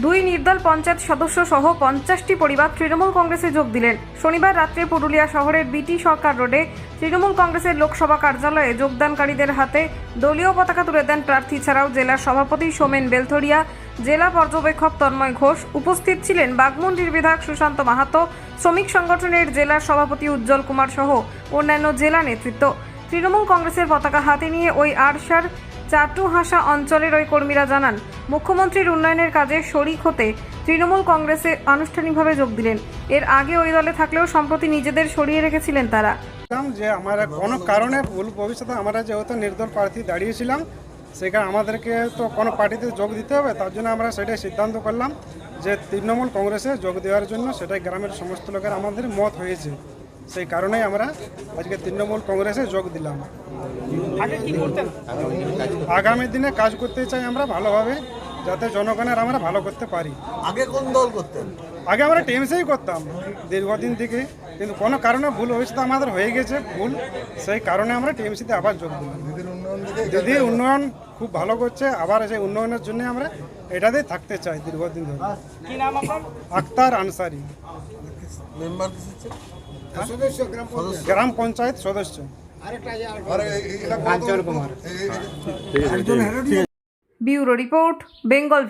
দুই নির্দল পঞ্চায়েত সদস্য সহ পঞ্চাশটি পরিবার তৃণমূল কংগ্রেসে যোগ দিলেন। শনিবার রাত্রে পুরুলিয়া শহরের বিটি সরকার রোডে তৃণমূল কংগ্রেসের লোকসভা কার্যালয়ে যোগদানকারীদের হাতে দলীয় পতাকা তুলে দেন প্রার্থী ছাড়াও জেলার সভাপতি সোমেন বেলথরিয়া, জেলা পর্যবেক্ষক তন্ময় ঘোষ, উপস্থিত ছিলেন বাগমুন্ডির বিধায়ক সুশান্ত মাহাতো, শ্রমিক সংগঠনের জেলার সভাপতি উজ্জ্বল কুমার সহ অন্যান্য জেলা নেতৃত্ব। তৃণমূল কংগ্রেসের পতাকা হাতে নিয়ে ওই আরশার চাটুহাসা অঞ্চলের ওই কর্মীরা জানান, মুখ্যমন্ত্রীর উন্নয়নের কাজে শরিক হতে তৃণমূল কংগ্রেসে আনুষ্ঠানিকভাবে যোগ দিলেন। এর আগে ওই দলে থাকলেও সম্প্রতি নিজেদের সরিয়ে রেখেছিলেন তারা। যে আমরা কোনো কারণে ভুল ভবিষ্যতে আমরা যেহেতু নির্দল প্রার্থী দাঁড়িয়েছিলাম, সেখানে আমাদেরকে তো কোনো পার্টিতে যোগ দিতে হবে, তার জন্য আমরা সেটাই সিদ্ধান্ত করলাম যে তৃণমূল কংগ্রেসে যোগ দেওয়ার জন্য সেটাই গ্রামের সমস্ত লোকের আমাদের মত হয়েছে। সেই কারণেই আমরা আজকে তৃণমূল কংগ্রেসে যোগ দিলাম। আগামী দিনে কাজ করতে চাই আমরা ভালোভাবে যাতে জনগণের আমরা ভালো করতে পারি। আগে কোন দল করতেন? আগে আমরা টিএমসিই করতাম দীর্ঘদিন থেকে। কিন্তু কোনো কারণে ভুল ভবিষ্যৎ আমাদের হয়ে গেছে ভুল। সেই কারণে আমরা টিএমসিতে আবার যোগ দিলাম। দিদির উন্নয়ন খুব ভালো করছে আবার সেই উন্নয়নের জন্য আমরা এটাতেই থাকতে চাই দীর্ঘদিন ধরে। আক্তার আনসারি। মেম্বার গ্রাম পঞ্চায়েত। সদস্য। Bureau report Bengal